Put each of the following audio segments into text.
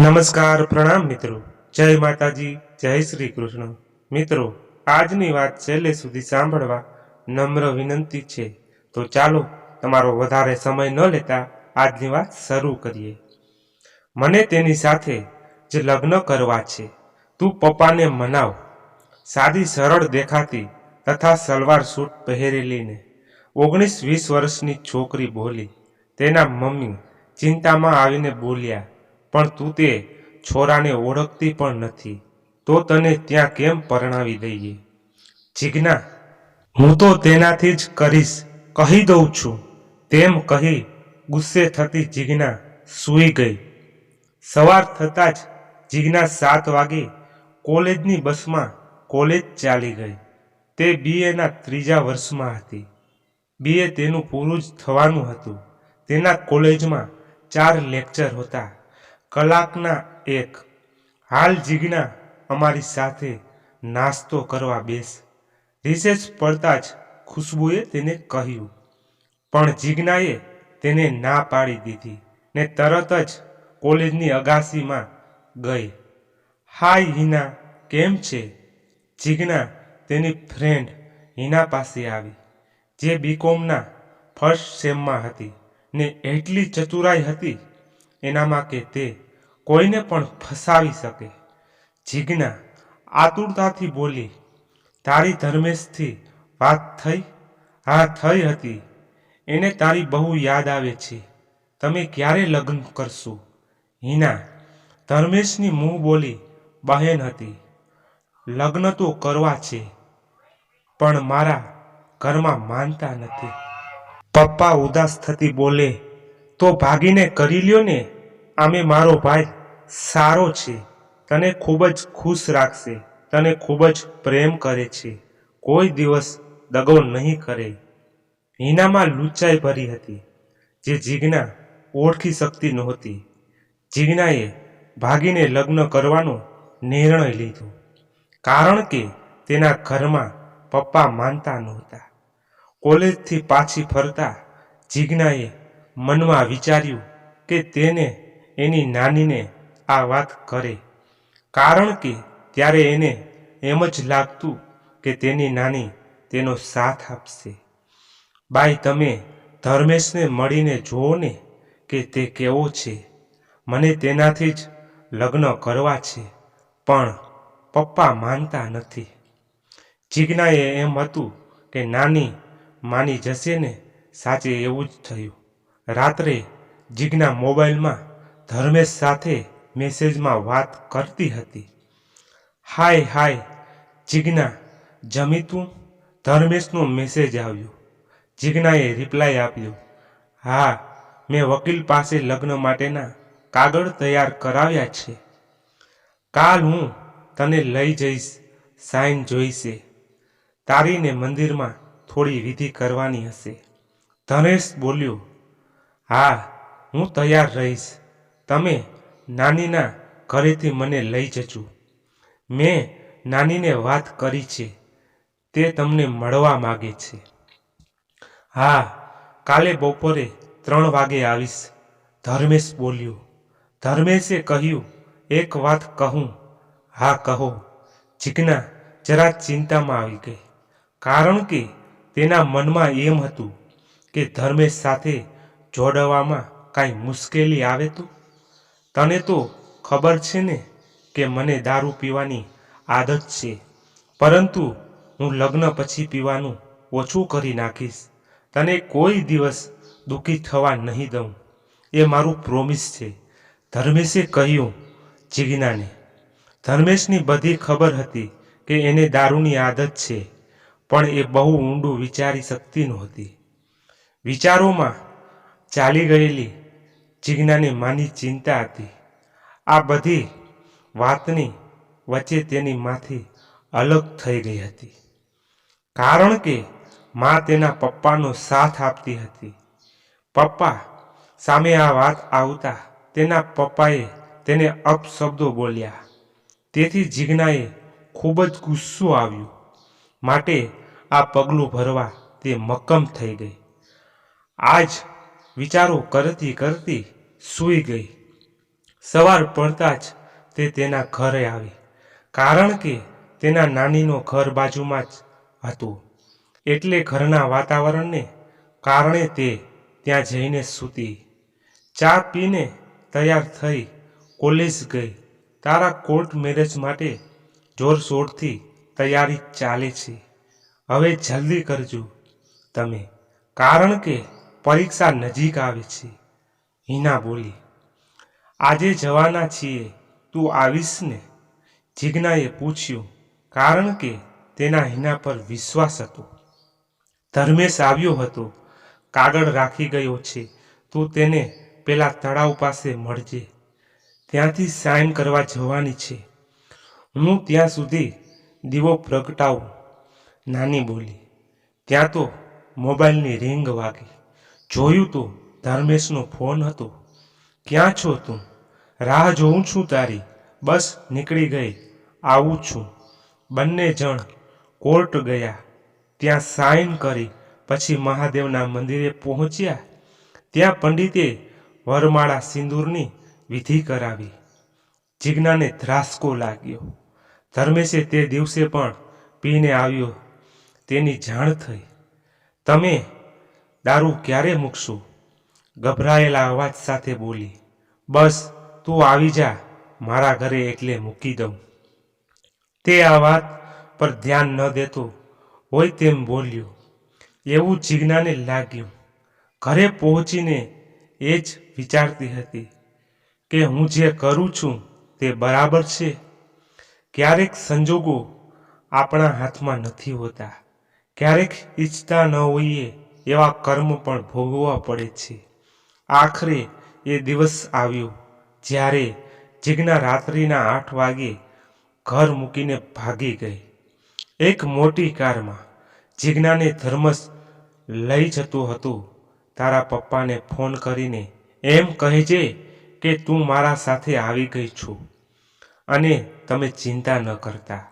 નમસ્કાર, પ્રણામ મિત્રો. જય માતાજી, જય શ્રી કૃષ્ણ. મિત્રો, આજની વાત છેલ્લે સુધી સાંભળવા નમ્ર વિનંતી છે. તો ચાલો, તમારો વધારે સમય ન લેતા આજની વાત શરૂ કરીએ. મને તેની સાથે જ લગ્ન કરવા છે. તું પપ્પાને મનાવ. સાદી, સરળ દેખાતી તથા સલવાર સૂટ પહેરેલીને ઓગણીસ વીસ વર્ષની છોકરી બોલી. તેના મમ્મી ચિંતામાં આવીને બોલ્યા પણ તું તે છોરાને ઓળખતી પણ નથી. તો તને ત્યાં કેમ પરણાવી દઈએ? જીજ્ઞા, હું તો તેનાથી જ કરીશ. કહી દઉં છું. તેમ કહી ગુસ્સે થતી જીજ્ઞા સૂઈ ગઈ. સવાર થતાં જ જીજ્ઞા સાત વાગે કોલેજની બસમાં કોલેજ ચાલી ગઈ. તે બીએના ત્રીજા વર્ષમાં હતી. બીએ તેનું પૂરું જ થવાનું હતું. તેના કોલેજમાં ચાર લેક્ચર હતા. કલાકના એક, હાલ જીજ્ઞા અમારી સાથે નાસ્તો કરવા બેસ. રિસેસ પડતા જ ખુશ્બુએ તેને કહ્યું, પણ જીજ્ઞાએ તેને ના પાડી દીધી ને તરત જ કોલેજની અગાસીમાં ગઈ. હાય હિના, કેમ છે? જીજ્ઞા તેની ફ્રેન્ડ હિના પાસે આવી, જે બીકોમના ફર્સ્ટ સેમમાં હતી ને એટલી ચતુરાઈ હતી એનામાં કે તે કોઈને પણ ફસાવી શકે. જીજ્ઞા આતુરતાથી બોલી, તારી ધર્મેશથી વાત થઈ? હા, થઈ હતી. એને તારી બહુ યાદ આવે છે. તમે ક્યારે લગ્ન કરશો? હિના ધર્મેશની મુંહ બોલી, બહેન હતી. લગ્ન તો કરવા છે, પણ મારા ઘરમાં માનતા નથી. પપ્પા ઉદાસ થતી બોલે તો ભાગીને કરી લ્યો ને, આમે મારો ભાઈ સારો છે, તને ખૂબ જ ખુશ રાખશે, તને ખૂબ જ પ્રેમ કરે છે, કોઈ દિવસ દગો નહીં કરે. હિનામાં લુચાઈ ભરી હતી, જે જીજ્ઞા ઓળખી શકતી નહોતી. જીજ્ઞાએ ભાગીને લગ્ન કરવાનો નિર્ણય લીધો, કારણ કે તેના ઘરમાં પપ્પા માનતા નહોતા. કોલેજથી પાછી ફરતા જીજ્ઞાએ મનમાં વિચાર્યું કે તેને, એની નાનીને આ વાત કરે. કારણ કે ત્યારે એને એમ જ લાગતું કે તેની નાની તેનો સાથ આપશે. બાઈ, તમે ધર્મેશને મળીને જુઓ ને કે તે કેવો છે. મને તેનાથી જ લગ્ન કરવા છે, પણ પપ્પા માનતા નથી. જીજ્ઞાએ એમ હતું કે, નાની માની જશે ને, સાચે એવું જ થયું. રાત્રે જીજ્ઞા મોબાઈલમાં ધર્મેશ સાથે મેસેજમાં વાત કરતી હતી. હાય હાય જીજ્ઞા જમી તું? ધર્મેશનો મેસેજ આવ્યો. જીજ્ઞાએ રિપ્લાય આપ્યો. હા, મેં વકીલ પાસે લગ્ન માટેના કાગળ તૈયાર કરાવ્યા છે. કાલ હું તને લઈ જઈશ સાઈન જોઈશે. તારીને મંદિરમાં થોડી વિધિ કરવાની હશે. ધનેશ બોલ્યો હા, હું તૈયાર રહીશ. તમે નાનીના ઘરેથી મને લઈ જજો. મેં નાનીને વાત કરી છે. તે તમને મળવા માગે છે. હા, કાલે બપોરે ત્રણ વાગે આવીશ. ધર્મેશ બોલ્યો. ધર્મેશે કહ્યું, એક વાત કહું. હા, કહો. જીજ્ઞા જરા ચિંતામાં આવી ગઈ. કારણ કે તેના મનમાં એમ હતું કે ધર્મેશ સાથે જોડવામાં કાંઈ મુશ્કેલી આવે તો? તને તો ખબર છે ને કે મને દારૂ પીવાની આદત છે. પરંતુ હું લગ્ન પછી પીવાનું ઓછું કરી નાખીશ. તને કોઈ દિવસ દુઃખી થવા નહીં દઉં. એ મારું પ્રોમિસ છે. ધર્મેશે કહ્યું જીજ્ઞાને ધર્મેશની બધી ખબર હતી કે એને દારૂની આદત છે, પણ એ બહુ ઊંડું વિચારી શકતી નહોતી. વિચારોમાં ચાલી ગયેલી જિજ્ઞાની માની ચિંતા હતી. આ બધી વાતની વચ્ચે તેની માથી અલગ થઈ ગઈ હતી. કારણ કે મા તેના પપ્પાનો સાથ આપતી હતી. પપ્પા સામે આ વાત આવતા તેના પપ્પાએ તેને અપશબ્દો બોલ્યા. તેથી જીજ્ઞાએ ખૂબ જ ગુસ્સો આવ્યો. માટે આ પગલું ભરવા તે મક્કમ થઈ ગઈ. આજ વિચારો કરતી કરતી સૂઈ ગઈ. સવાર પડતા જ તે તેના ઘરે આવી. કારણ કે તેના નાનીનો ઘર બાજુમાં જ હતું. એટલે ઘરના વાતાવરણને કારણે તે ત્યાં જઈને સૂતી. ચા પીને તૈયાર થઈ કોલેજ ગઈ. તારા કોર્ટ મેરેજ માટે જોરશોરથી તૈયારી ચાલે છે. હવે જલ્દી કરજો તમે. કારણ કે પરીક્ષા નજીક આવે છે. હિના બોલી, આજે જવાના છીએ, તું આવીશ ને? જીજ્ઞાએ પૂછ્યું, કારણ કે તેના હિના પર વિશ્વાસ હતો. ધર્મેશ આવ્યો હતો, કાગળ રાખી ગયો છે, તું તેને પેલા તળાવ પાસે મળજે. ત્યાંથી સાઇન કરવા જવાની છે. હું ત્યાં સુધી દીવો પ્રગટાવું, નાની બોલી. ત્યાં તો મોબાઈલની રિંગ વાગી. જોયું તો? ધર્મેશનો ફોન હતો. ક્યાં છો તું? રાહ જોઉં છું તારી. બસ, નીકળી ગઈ. આવું છું. બંને જણ કોર્ટ ગયા. ત્યાં સાઇન કરી, પછી મહાદેવના મંદિરે પહોંચ્યા. ત્યાં પંડિતે વરમાળા સિંદૂરની વિધિ કરાવી. જિજ્ઞાને ધ્રાસકો લાગ્યો. ધર્મેશે તે દિવસે પણ પીને આવ્યો. તેની જાણ થઈ. તમે દારૂ ક્યારે મૂકશો? ગભરાયેલા અવાજ સાથે બોલી, બસ, તું આવી જા, મારા ઘરે એટલે મૂકી દઉં. તે આ વાત પર ધ્યાન ન દેતો હોય તેમ બોલ્યો. એવું જીજ્ઞાને લાગ્યું. ઘરે પહોંચીને એ જ વિચારતી હતી કે હું જે કરું છું તે બરાબર છે. ક્યારેક સંજોગો આપણા હાથમાં નથી હોતા. ક્યારેક ઈચ્છતા ન હોઈએ એવા કર્મ પણ ભોગવવા પડે છે. આખરે એ દિવસ આવ્યો જ્યારે જીજ્ઞા રાત્રિના આઠ વાગે ઘર મૂકીને ભાગી ગઈ. એક મોટી કારમાં જીજ્ઞાને ધર્મસ લઈ જતું હતું. તારા પપ્પાને ફોન કરીને એમ કહેજે કે તું મારા સાથે આવી ગઈ છું અને તમે ચિંતા ન કરતા.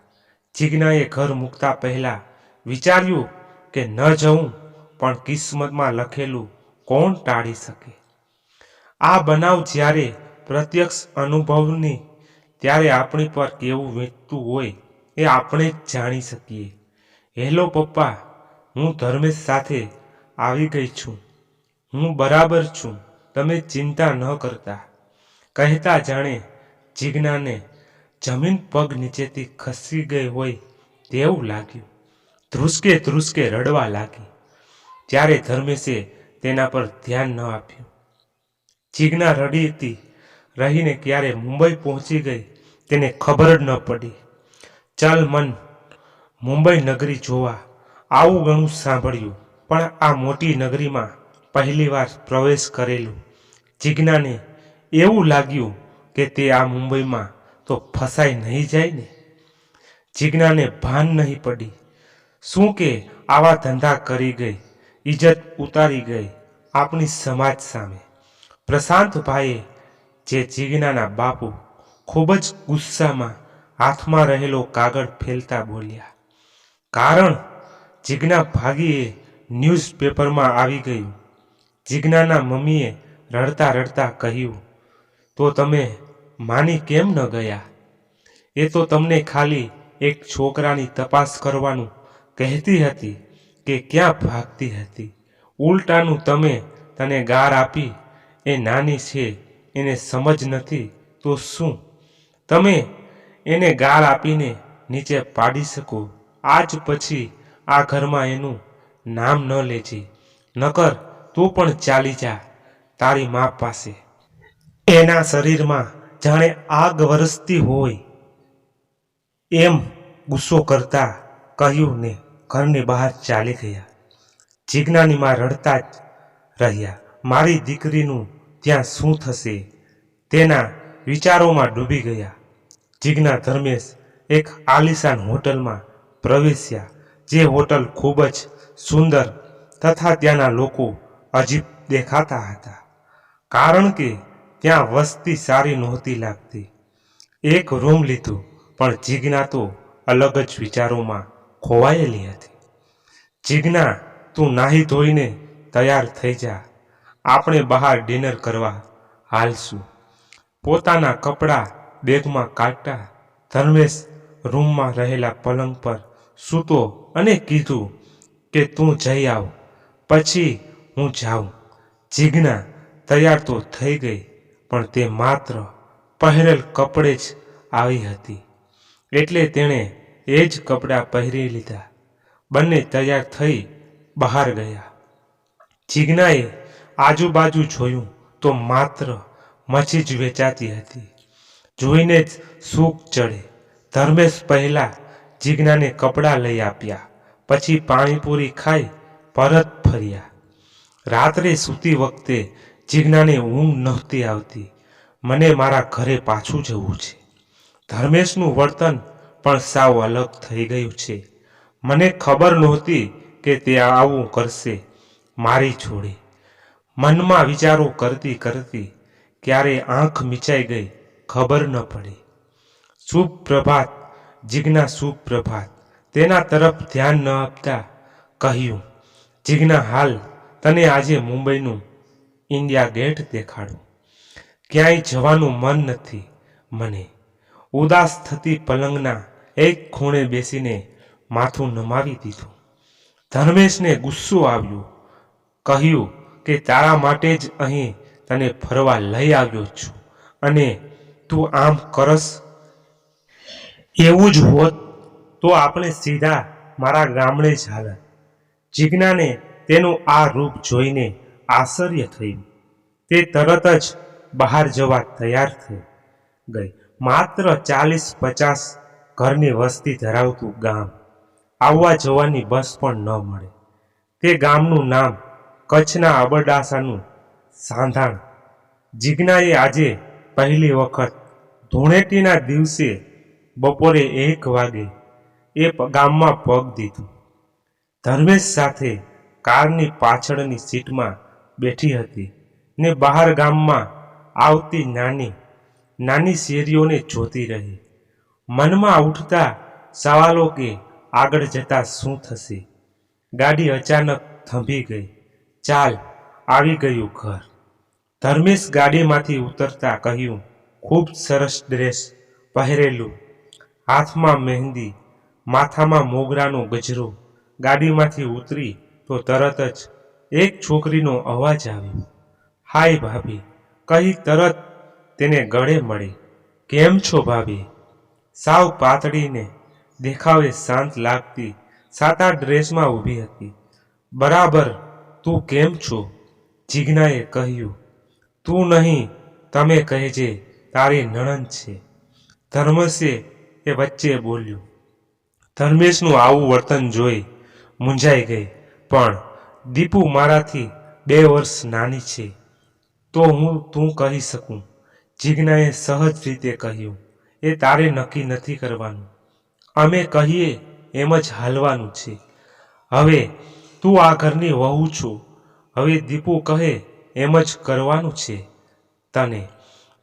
જીજ્ઞાએ ઘર મૂકતા પહેલાં વિચાર્યું કે ન જવું પણ કિસ્મતમાં લખેલું કોણ ટાળી શકે? આ બનાવ જ્યારે પ્રત્યક્ષ અનુભવની, ત્યારે આપણી પર કેવું વીતતું હોય એ આપણે જ જાણી શકીએ. હેલો પપ્પા, હું ધર્મેશ સાથે આવી ગઈ છું. હું બરાબર છું. તમે ચિંતા ન કરતા કહેતા જાણે જિજ્ઞાને જમીન પગ નીચેથી ખસી ગઈ હોય તેવું લાગ્યું. ધ્રુસકે ધ્રુસકે રડવા લાગી. ત્યારે ધર્મેશે તેના પર ધ્યાન ન આપ્યું. જીજ્ઞા રડીતી રહીને ક્યારે મુંબઈ પહોંચી ગઈ તેને ખબર જ ન પડી. ચાલ મન, મુંબઈ નગરી જોવા. આવું ઘણું સાંભળ્યું, પણ આ મોટી નગરીમાં પહેલીવાર પ્રવેશ કરેલું. જીજ્ઞાને એવું લાગ્યું કે તે આ મુંબઈમાં તો ફસાઈ નહીં જાય ને. જીજ્ઞાને ભાન નહીં પડી. શું કે આવા ધંધા કરી ગઈ? ઇજ્જત ઉતારી ગઈ આપણી સમાજ સામે. પ્રશાંતભાઈએ જે જીજ્ઞાના બાપુ ખૂબ જ ગુસ્સામાં હાથમાં રહેલો કાગળ ફેલતા બોલ્યા. કારણ જીજ્ઞા ભાગીએ ન્યૂઝપેપરમાં આવી ગયું. જીજ્ઞાના મમ્મીએ રડતા રડતા કહ્યું, તો તમે માની કેમ ન ગયા? એ તો તમને ખાલી એક છોકરાની તપાસ કરવાનું કહેતી હતી. કે ક્યાં ભાગતી હતી? ઉલટાનું તમે તને ગાર આપી, એ નાની છે, એને સમજ નથી, તો શું? તમે એને ગાળ આપીને નીચે પાડી શકો. આજ પછી આ ઘરમાં એનું નામ ન લેજે. નકર તું પણ ચાલી જા, તારી મા પાસે. એના શરીરમાં જાણે આગ વરસતી હોય એમ ગુસ્સો કરતા કહ્યું ને ઘરની બહાર ચાલી ગયા. જિજ્ઞાનીમાં રડતા જ રહ્યા. મારી દીકરીનું ત્યાં શું થશે? તેના વિચારોમાં ડૂબી ગયા. જીજ્ઞા ધર્મેશ એક આલિશાન હોટલમાં પ્રવેશ્યા, જે હોટલ ખૂબ જ સુંદર તથા ત્યાંના લોકો અજીબ દેખાતા હતા. કારણ કે ત્યાં વસ્તી સારી નહોતી લાગતી. એક રૂમ લીધું, પણ જીજ્ઞા તો અલગ જ વિચારોમાં ખોવાયેલી હતી. જીજ્ઞા, તું નાહી ધોઈને તૈયાર થઈ જા. આપણે બહાર ડિનર કરવા હાલશું. પોતાના કપડાં બેગમાં કાઢતા ધર્મેશ રૂમમાં રહેલા પલંગ પર સૂતો અને કીધું કે, તું જઈ આવ, પછી હું જાઉં. જીજ્ઞા તૈયાર તો થઈ ગઈ, પણ તે માત્ર પહેરેલ કપડે જ આવી હતી. એટલે તેણે એ જ કપડાં પહેરી લીધા. બંને તૈયાર થઈ બહાર ગયા. જીજ્ઞાએ આજુબાજુ જોયું તો માત્ર મચ્છી જ વેચાતી હતી. જોઈને જ સૂક ચડે. ધર્મેશ પહેલા જીજ્ઞાને કપડાં લઈ આપ્યા. પછી પાણીપુરી ખાઈ પરત ફર્યા. રાત્રે સૂતી વખતે જીજ્ઞાને ઊંઘ નહોતી આવતી. મને મારા ઘરે પાછું જવું છે. ધર્મેશનું વર્તન પણ સાવ અલગ થઈ ગયું છે. મને ખબર નહોતી કે તે આવું કરશે. મારી છોડે મનમાં વિચારો કરતી કરતી ક્યારે આંખ મિચાઈ ગઈ, ખબર ન પડી. શુભ પ્રભાત જીજ્ઞા શુભ પ્રભાત તેના તરફ ધ્યાન ન આપતા કહ્યું, જીજ્ઞા, હાલ તને આજે મુંબઈનું ઇન્ડિયા ગેટ દેખાડું. ક્યાંય જવાનું મન નથી. મને ઉદાસ થતી પલંગના એક ખૂણે બેસીને માથું નમાવી દીધું. ધર્મેશને ગુસ્સો આવ્યો. કહ્યું કે તારા માટે જ અહીં તને ફરવા લઈ આવ્યો છું અને તું આમ કરસ. એવું જ હોત તો આપણે સીધા મારા ગામડે જ હાલત જિજ્ઞાને તેનું આ રૂપ જોઈને આશ્ચર્ય થયું. તે તરત જ બહાર જવા તૈયાર થઈ ગઈ. માત્ર ચાલીસ પચાસ ઘરની વસ્તી ધરાવતું ગામ. આવવા જવાની બસ પણ ન મળે. તે ગામનું નામ કચ્છના અબડાસાનું સાંધાણ. જીજ્ઞાએ આજે પહેલી વખત ધૂણેટીના દિવસે બપોરે એક વાગે એ ગામમાં પગ દીધું. ધર્મેશ સાથે કારની પાછળની સીટમાં બેઠી હતી ને બહાર ગામમાં આવતી નાની નાની શેરીઓને જોતી રહી. મનમાં ઉઠતા સવાલો કે આગળ જતા શું થશે? ગાડી અચાનક થંભી ગઈ. ચાલ, આવી ગયું ઘર. ધર્મેશ ગાડીમાંથી ઉતરતા કહ્યું, ખૂબ સરસ ડ્રેસ પહેરેલું. હાથમાં મહેંદી, માથામાં મોગરાનો ગજરો. ગાડીમાંથી ઉતરી તો તરત જ એક છોકરીનો અવાજ આવ્યો, હાય ભાભી. કહી તરત તેને ગળે મળી. કેમ છો ભાભી? સાવ પાતળીને દેખાવે શાંત લાગતી સાતા ડ્રેસમાં ઊભી હતી. બરાબર, તું કેમ છો? જીજ્ઞાએ કહ્યું. તું નહીં, તમે કહેજે, તારી નણંદ છે. ધર્મસે એ વચ્ચે બોલ્યું. ધર્મેશનું આવું વર્તન જોઈ મૂંઝાઈ ગઈ. પણ દીપુ મારાથી બે વર્ષ નાની છે, તો હું, તું કહી શકું? જીજ્ઞાએ સહજ રીતે કહ્યું. એ તારે નક્કી નથી કરવાનું. અમે કહીએ એમ જ હાલવાનું છે. હવે તું આ ઘરની વહુ છું. હવે દીપુ કહે એમ જ કરવાનું છે. તને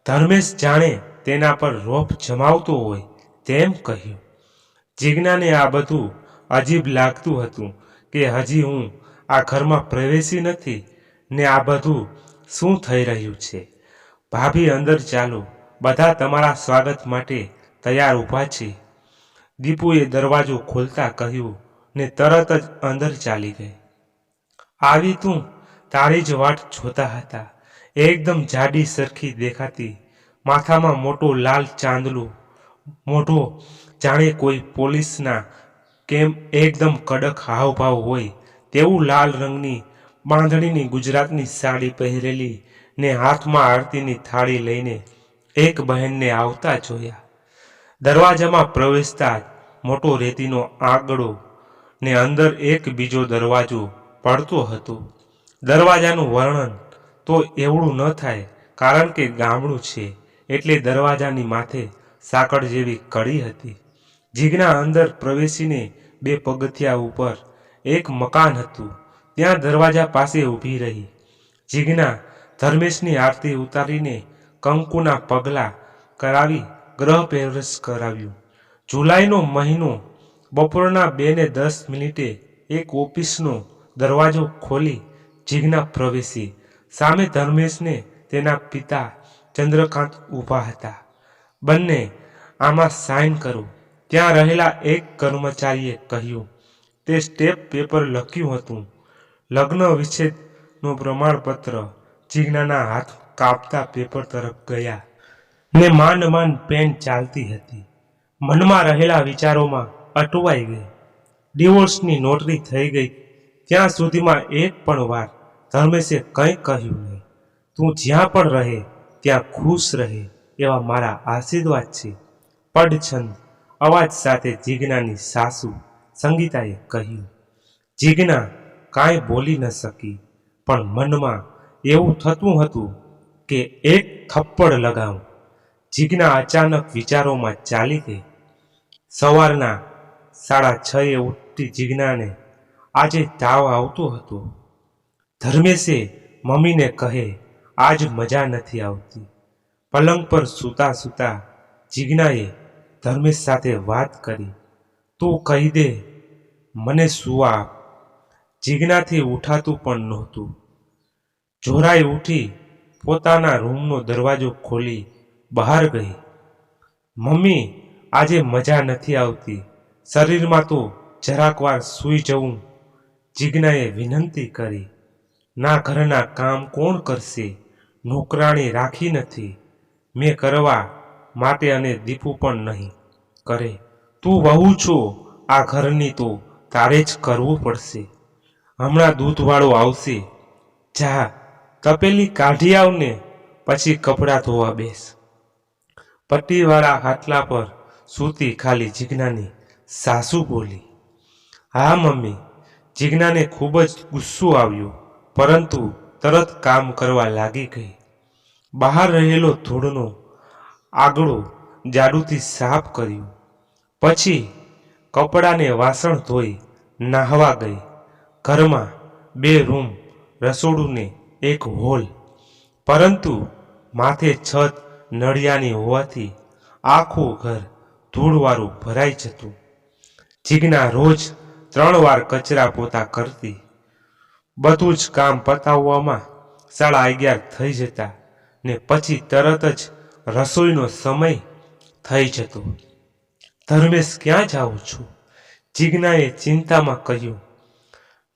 ધર્મેશ જાણે તેના પર રોપ જમાવતો હોય તેમ કહ્યું. જિજ્ઞાને આ બધું અજીબ લાગતું હતું કે હજી હું આ ઘરમાં પ્રવેશી નથી ને આ બધું શું થઈ રહ્યું છે? ભાભી અંદર ચાલો. બધા તમારા સ્વાગત માટે તૈયાર ઊભા છે. દીપુએ દરવાજો ખોલતા કહ્યું, ને તરત જ અંદર ચાલી ગઈ. આવી તું તારી જ વાટ જોતા હતા. એકદમ જાડી સરખી દેખાતી, માથામાં મોટો લાલ ચાંદલો. મોઢો જાણે કોઈ પોલીસના કેમ એકદમ કડક હાવભાવ હોય તેવું લાલ રંગની બાંધણીની ગુજરાતની સાડી પહેરેલી ને હાથમાં આરતીની થાળી લઈને એક બહેનને આવતા જોયા. દરવાજામાં પ્રવેશતા જ મોટો રેતીનો આંગળો ને અંદર એક બીજો દરવાજો પડતો હતો. દરવાજાનું વર્ણન તો એવડું ન થાય કારણ કે ગામડું છે એટલે દરવાજાની માથે સાંકળ જેવી કડી હતી. જીજ્ઞા અંદર પ્રવેશીને બે પગથિયા ઉપર એક મકાન હતું. ત્યાં દરવાજા પાસે ઊભી રહી. જીજ્ઞા ધર્મેશની આરતી ઉતારીને કંકુના પગલાં કરાવી ગ્રહ પ્રવેશ કરાવ્યું. જુલાઈનો મહિનો, બપોરના બે ને દસ મિનિટે એક ઓફિસનો દરવાજો ખોલી જીજ્ઞા પ્રવેશી. સામે ધર્મેશને તેના પિતા ચંદ્રકાંત ઊભા હતા. બંને આમાં સાઇન કરો. ત્યાં રહેલા એક કર્મચારીએ કહ્યું, તે સ્ટેપ પેપર લખ્યું હતું. લગ્ન વિચ્છેદનું પ્રમાણપત્ર જીજ્ઞાના હાથ કાપતા પેપર તરફ ગયા ને માંડ માંડ પેન ચાલતી હતી. મનમાં રહેલા વિચારોમાં અટવાઈ ગઈ. ડિવોર્સની નોટરી થઈ ગઈ. ત્યાં સુધીમાં એક પણ વાર ધર્મેશે કંઈ કહ્યું નહીં. તું જ્યાં પણ રહે, ત્યાં ખુશ રહે એવા મારા આશીર્વાદ છે. પડછંદ અવાજ સાથે જીજ્ઞાની સાસુ સંગીતાએ કહ્યું, જીજ્ઞા કાંઈ બોલી ન શકી, પણ મનમાં એવું થતું હતું કે એક થપ્પડ લગાવું. જીજ્ઞા અચાનક વિચારોમાં ચાલી ગઈ. સવારના સાડા છ એ ઉઠતી જીજ્ઞાને આજે તાવ આવતો હતો. ધર્મેશે મમ્મીને કહે, આજ મજા નથી આવતી. પલંગ પર સૂતા સૂતા જીજ્ઞાએ ધર્મેશ સાથે વાત કરી. તું કહી દે, મને સુવા જીજ્ઞાથી ઉઠાતું પણ નહોતું. જોરાઈ ઉઠી પોતાના રૂમનો દરવાજો ખોલી બહાર ગઈ. મમ્મી, આજે મજા નથી આવતી. શરીરમાં તો જરાક વાર સૂઈ જવું. જિજ્ઞાએ વિનંતી કરી. ના ઘરના કામ કોણ કરશે? નોકરાણી રાખી નથી. મેં કરવા માટે અને દીપુ પણ નહીં કરે. તું વહુ છો. આ ઘરની તો તારે જ કરવું પડશે. હમણાં દૂધવાળો આવશે. જા તપેલી કાઢી આવને પછી કપડાં ધોવા બેસ. પટ્ટીવાળા હાટલા પર સૂતી ખાલી જીજ્ઞાની સાસુ બોલી, હા, મમ્મી, જીજ્ઞાને ખૂબ જ ગુસ્સો આવ્યો, પરંતુ તરત કામ કરવા લાગી ગઈ. બહાર રહેલો ધૂળનો આગળો જાડુથી સાફ કર્યું. પછી કપડાને વાસણ ધોઈ નાહવા ગઈ. ઘરમાં બે રૂમ રસોડું ને એક હોલ. પરંતુ માથે છત નળિયાની હોવાથી આખું ઘર ધૂળવાળું ભરાઈ જતું. જીજ્ઞા રોજ ત્રણ વાર કચરા પોતા કરતી. બધું જ કામ પતાવવામાં સાડા અગિયાર થઈ જતા ને પછી તરત જ રસોઈનો સમય થઈ જતો. ધર્મેશ, ક્યાં જાઉં છું? જીજ્ઞાએ ચિંતામાં કહ્યું.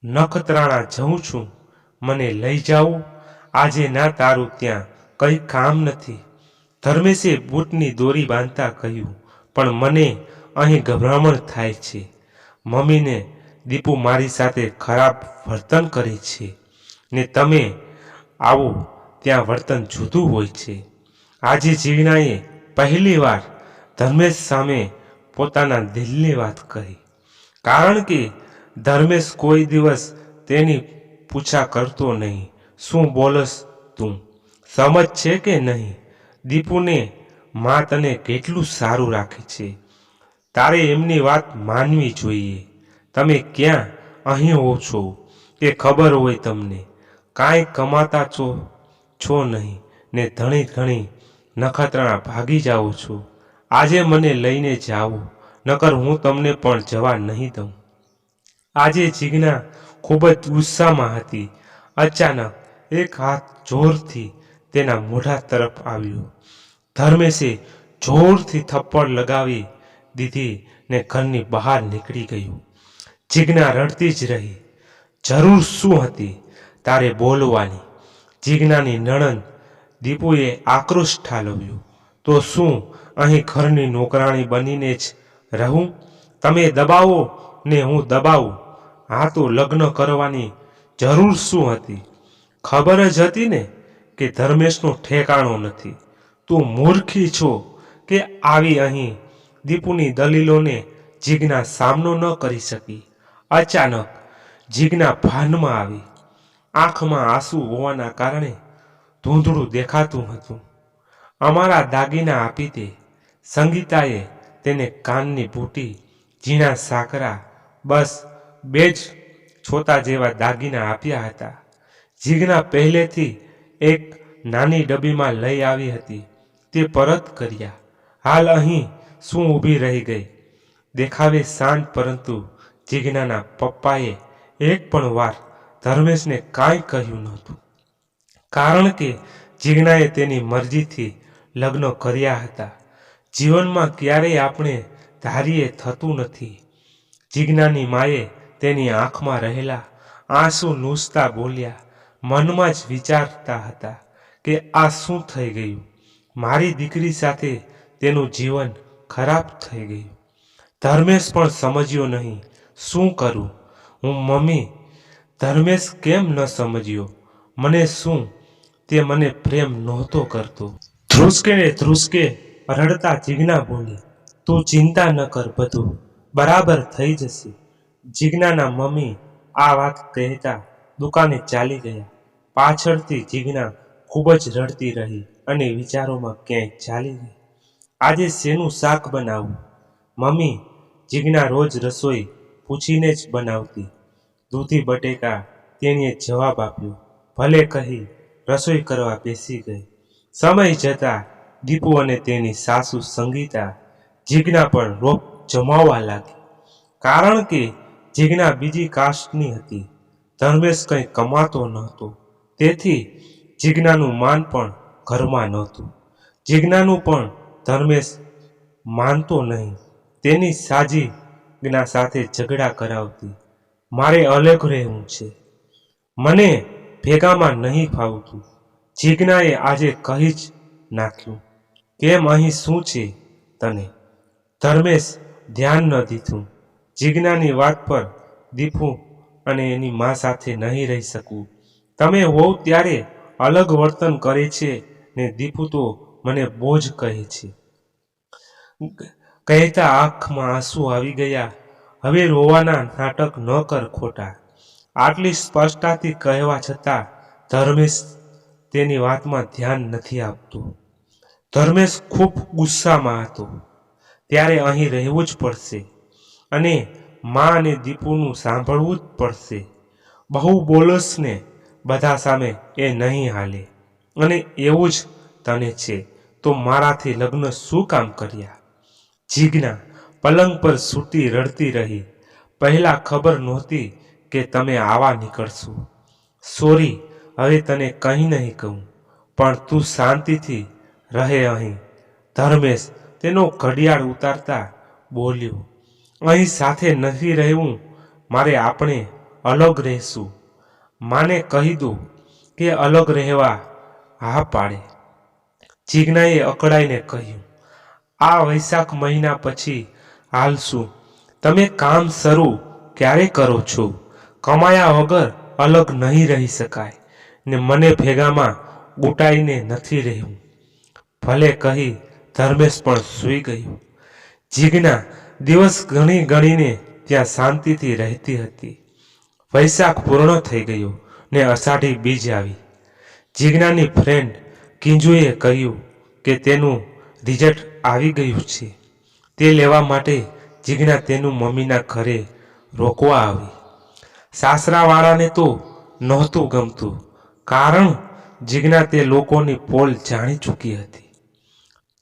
નખત્રાણા જઉં છું. મને લઈ જાઓ. આજે ના તારું ત્યાં કંઈ કામ નથી. ધર્મેશે બૂટની દોરી બાંધતા કહ્યું, પણ મને અહીં ગભરામણ થાય છે. મમ્મીને દીપુ મારી સાથે ખરાબ વર્તન કરે છે ને તમે આવો ત્યાં વર્તન જુદું હોય છે. આજે જીવનાએ પહેલીવાર ધર્મેશ સામે પોતાના દિલની વાત કરી કારણ કે ધર્મેશ કોઈ દિવસ તેની પૂછા કરતો નહીં. શું બોલસ તું? સમજ છે કે નહીં? દીપુને મા તને કેટલું સારું રાખે છે. તારે એમની વાત માનવી જોઈએ. તમે ક્યાં અહીં હો છો? એ ખબર હોય તમને? કાંઈ કમાતા છો? છો નહીં? ને ધણી ઘણી નખત્રાણા ભાગી જાઓ છો. આજે મને લઈને જાઓ. નકર હું તમને પણ જવા નહીં દઉં. આજે જીજ્ઞા ખૂબ જ ગુસ્સામાં હતી. અચાનક એક હાથ જોરથી તેના મોઢા તરફ આવ્યો. ધર્મેશે જોરથી થપ્પડ લગાવી દીધી ને ઘરની બહાર નીકળી ગયું. જીજ્ઞા રડતી જ રહી. જરૂર શું હતી? તારે બોલવાની. જીજ્ઞાની નણંદ દીપુએ આક્રોશ ઠાલવ્યો. તો શું, અહીં ઘરની નોકરાણી બનીને જ રહું? તમે દબાવો ને હું દબાવું. હા તો લગ્ન કરવાની જરૂર શું હતી? ખબર જ હતી ને કે ધર્મેશનો ઠેકાણો નથી. તું મૂર્ખી છો કે આવી અહીં દીપુની દલીલોને જીજ્ઞા સામનો ન કરી શકી? અચાનક જીજ્ઞા ભાનમાં આવી. આંખમાં આંસુ હોવાના કારણે ધૂંધળું દેખાતું હતું. અમારા દાગીના આપી દે. સંગીતાએ તેને કાનની બૂટી, ઝીણા સાકરા, બસ બે જ છોતા જેવા દાગીના આપ્યા હતા. જીગના પહેલેથી એક નાની ડબ્બીમાં લઈ આવી હતી. તે પરત કર્યા. હાલ અહીં શું ઊભી રહી ગઈ? દેખાવે શાંત પરંતુ જીજ્ઞાના પપ્પાએ એક પણ વાર ધર્મેશને કાંઈ કહ્યું નહોતું. કારણ કે જીજ્ઞાએ તેની મરજીથી લગ્ન કર્યા હતા. જીવનમાં ક્યારેય આપણે ધારીએ થતું નથી. જીજ્ઞાની માએ તેની આંખમાં રહેલા આંસુ લૂછતા બોલ્યા, મનમાં જ વિચારતા હતા કે આ શું થઈ ગયું? મારી દીકરી સાથે તેનું જીવન ખરાબ થઈ ગયું. ધર્મેશ પણ સમજ્યો નહીં, શું કરું? હું મમ્મી, ધર્મેશ કેમ ન સમજ્યો? મને શું? તે મને પ્રેમ નહોતો કરતો. ધ્રુસકે ને ધ્રુસકે રડતા જીજ્ઞા બોલી, તું ચિંતા ન કર બધું, બરાબર થઈ જશે. જીજ્ઞાના મમ્મી આ વાત કહેતા દુકાને ચાલી ગયા. પાછળથી જીજ્ઞા ખૂબ જ રડતી રહી અને વિચારોમાં ક્યાંય ચાલી ગઈ. આજે શેનું શાક બનાવું? મમ્મી, જીજ્ઞા રોજ રસોઈ પૂછીને જ બનાવતી. દૂધી બટેકા તેણીએ જવાબ આપ્યો. ભલે કહી, રસોઈ કરવા બેસી ગઈ. સમય જતા દીપુ અને તેની સાસુ સંગીતા જીજ્ઞા પર રોપ જમાવવા લાગી. કારણ કે જીજ્ઞા બીજી કાસ્ટની હતી. ધર્મેશ કંઈ કમાતો નહોતો. તેથી જીજ્ઞાનું માન પણ ઘરમાં નહોતું. જીજ્ઞાનું પણ ધર્મેશ માનતો નહીં. તેની સાજી જ્ઞા સાથે ઝઘડા કરાવતી. મારે અલગ રહેવું છે. મને ભેગામાં નહીં ફાવતું. જીજ્ઞાએ આજે કહી જ નાખ્યું. કેમ અહીં શું છે તને? ધર્મેશ ધ્યાન ન દીધું. જીજ્ઞાની વાત પર દીપુ અને એની મા સાથે નહીં રહી શકું. તમે હોવ ત્યારે અલગ વર્તન કરે છે ને દીપુ તો મને બોજ કહે છે. કહેતા આંખમાં આંસુ આવી ગયા. હવે રોવાના નાટક ન કર ખોટા. આટલી સ્પષ્ટતાથી કહેવા છતાં ધર્મેશ તેની વાતમાં ધ્યાન નથી આપતું. ધર્મેશ ખૂબ ગુસ્સામાં હતો. ત્યારે અહીં રહેવું જ પડશે. અને મા અને દીપુનું સાંભળવું જ પડશે. બહુ બોલસ ને બધા સામે એ નહીં હાલે. અને એવું જ તને છે, તો મારાથી લગ્ન શું કામ કર્યા? જીજ્ઞા પલંગ પર સૂતી રડતી રહી. પહેલા ખબર નહોતી કે તમે આવા નીકળશો. સોરી, હવે તને કંઈ નહીં કહું, પણ તું શાંતિથી રહે અહીં. ધર્મેશ તેનો ઘડિયાળ ઉતારતા બોલ્યો અહીં સાથે નથી રહેવું. મારે આપણે અલગ રહેશું. માને કહી દો કે અલગ રહેવા હા પાડે. જીજ્ઞાએ અકળાઈને કહ્યું, આ વૈશાખ મહિના પછી હાલશું તમે કામ શરૂ ક્યારે કરો છો? કમાયા વગર અલગ નહીં રહી શકાય ને મને ભેગામાં ઉટાઈને નથી રહેવું. ભલે કહી ધર્મેશ પણ સૂઈ ગયું. જીજ્ઞા દિવસ ગણી ગણીને ત્યાં શાંતિથી રહેતી હતી. વૈશાખ પૂર્ણ થઈ ગયો ને અષાઢી બીજ આવી. જીજ્ઞાની ફ્રેન્ડ કિંજુએ કહ્યું કે તેનું રિઝલ્ટ આવી ગયું છે. તે લેવા માટે જીજ્ઞા તેનું મમ્મીના ઘરે રોકવા આવી. સાસરાવાળાને તો નહોતું ગમતું, કારણ જીજ્ઞા તે લોકોની પોલ જાણી ચૂકી હતી.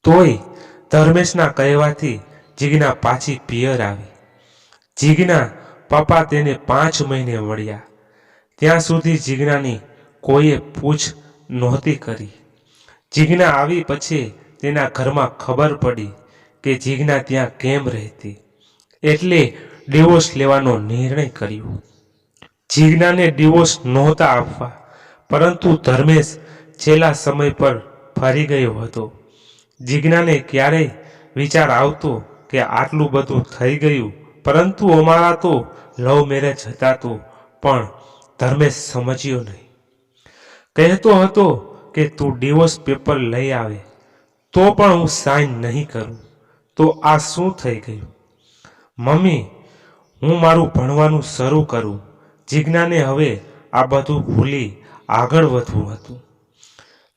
તોય ધર્મેશના કહેવાથી જીજ્ઞા પાછી પિયર આવી. જીજ્ઞા પપ્પા તેને પાંચ મહિને મળ્યા ત્યાં સુધી જીજ્ઞાની કોઈએ પૂછ નહોતી કરી. જીજ્ઞા આવી પછી તેના ઘરમાં ખબર પડી કે જીજ્ઞા ત્યાં કેમ રહેતી. એટલે ડિવોર્સ લેવાનો નિર્ણય કર્યો. જીજ્ઞાને ડિવોર્સ નહોતા આપવા, પરંતુ ધર્મેશ છેલ્લા સમય પર ફરી ગયો હતો. જીજ્ઞાને ક્યારેય વિચાર આવતો કે આટલું બધું થઈ ગયું, પરંતુ અમારા તો લવ મેરેજ હતા તો, પણ ધર્મેશ સમજ્યો નહીં. કહેતો હતો કે તું ડિવોર્સ પેપર લઈ આવે, તો પણ હું સાઇન નહીં કરું. તો આ શું થઈ ગયું? મમ્મી, હું મારું ભણવાનું શરૂ કરું. જિજ્ઞાને હવે આ બધું ભૂલી આગળ વધવું હતું.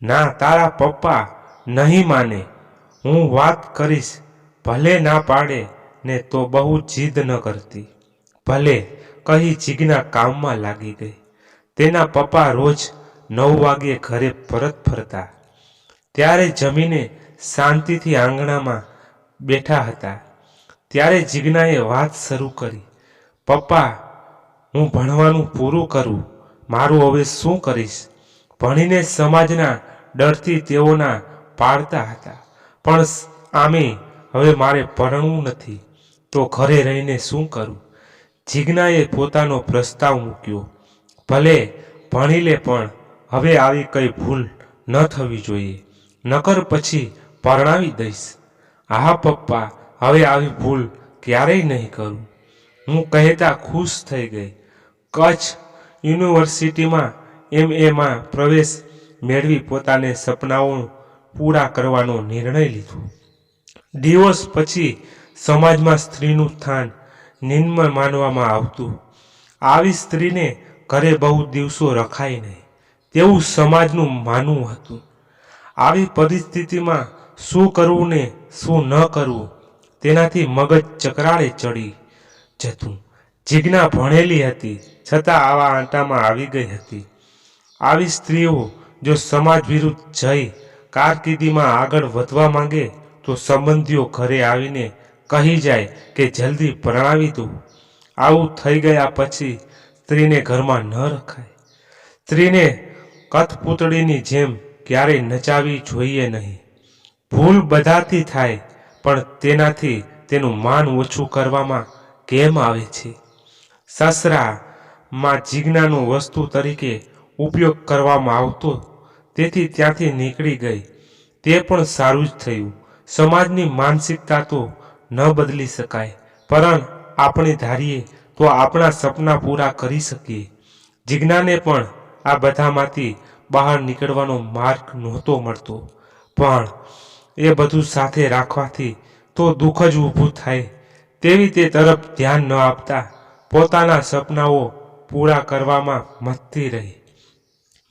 ના, તારા પપ્પા નહીં માને. હું વાત કરીશ ભલે ના પાડે ને તો બહુ જીદ ન કરતી. ભલે કહી જીગના કામમાં લાગી ગઈ. તેના પપ્પા રોજ નવ વાગ્યે ઘરે પરત ફરતા. ત્યારે જમીને શાંતિથી આંગણામાં બેઠા હતા. ત્યારે જીજ્ઞાએ વાત શરૂ કરી. પપ્પા, હું ભણવાનું પૂરું કરું. મારું હવે શું કરીશ? ભણીને સમાજના ડરથી તેઓના પાડતા હતા. પણ આમે હવે મારે પરણવું નથી. તો ઘરે રહીને શું કરું? જિજ્ઞાએ પોતાનો પ્રસ્તાવ મૂક્યો. ભલે, ભણી લે પણ હવે આવી કંઈ ભૂલ ન થવી જોઈએ. નકર પછી પરણાવી દઈશ. હા પપ્પા, હવે આવી ભૂલ ક્યારેય નહીં કરું. હું કહેતા ખુશ થઈ ગઈ. કચ્છ યુનિવર્સિટીમાં એમ એમાં પ્રવેશ મેળવી પોતાને સપનાઓ પૂરા કરવાનો નિર્ણય લીધો. ડિવોર્સ પછી સમાજમાં સ્ત્રીનું સ્થાન નિમ્ન માનવામાં આવતું. આવી સ્ત્રીને ઘરે બહુ દિવસો રખાય નહીં. તેવું સમાજનું માનવું હતું. આવી પરિસ્થિતિમાં શું કરવું ને શું ન કરવું, તેનાથી મગજ ચકરાળે ચડી જતું. જીજ્ઞા ભણેલી હતી, છતાં આવા આંટામાં આવી ગઈ હતી. આવી સ્ત્રીઓ જો સમાજ વિરુદ્ધ જઈ કારકિર્દીમાં આગળ વધવા માંગે તો સંબંધીઓ ઘરે આવીને કહી જાય કે, જલ્દી પરણાવી દો આવું થઈ ગયા પછી સ્ત્રીને ઘરમાં ન રખાય. સ્ત્રીને કથપુતળીની જેમ ક્યારેય નચાવી જોઈએ નહીં. ભૂલ બધાથી થાય, પણ તેનાથી તેનું માન ઓછું કરવામાં કેમ આવે છે? સસરામાં જીજ્ઞાનો વસ્તુ તરીકે ઉપયોગ કરવામાં આવતો, તેથી ત્યાંથી નીકળી ગઈ. તે પણ સારું જ થયું. સમાજની માનસિકતા તો ન બદલી શકાય, પણ આપણે ધારીએ તો આપણા સપના પૂરા કરી શકીએ. જિજ્ઞાને પણ આ બધામાંથી બહાર નીકળવાનો માર્ગ નહોતો મળતો. પણ એ બધું સાથે રાખવાથી તો દુઃખ જ ઊભું થાય. તેવી તે તરફ ધ્યાન ન આપતા પોતાના સપનાઓ પૂરા કરવામાં મથતી રહી.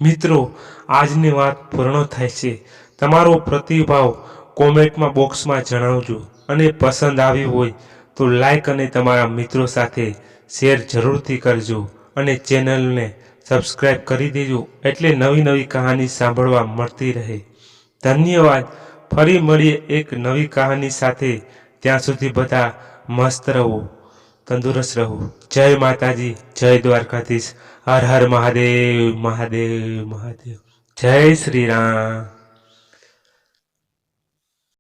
મિત્રો, આજની વાત પૂર્ણ થાય છે. તમારો પ્રતિભાવ કોમેન્ટમાં બોક્સમાં જણાવજો અને પસંદ આવી હોય તો લાઈક અને તમારા મિત્રો સાથે શેર જરૂરથી કરજો અને ચેનલને સબસ્ક્રાઈબ કરી દેજો એટલે નવી નવી કહાની સાંભળવા મળતી રહે. ધન્યવાદ. ફરી મળીએ એક નવી કહાની સાથે. ત્યાં સુધી બધા મસ્ત રહો, તંદુરસ્ત રહો. જય માતાજી, જય દ્વારકાધીશ. હર હર મહાદેવ મહાદેવ મહાદેવ. જય શ્રી રામ.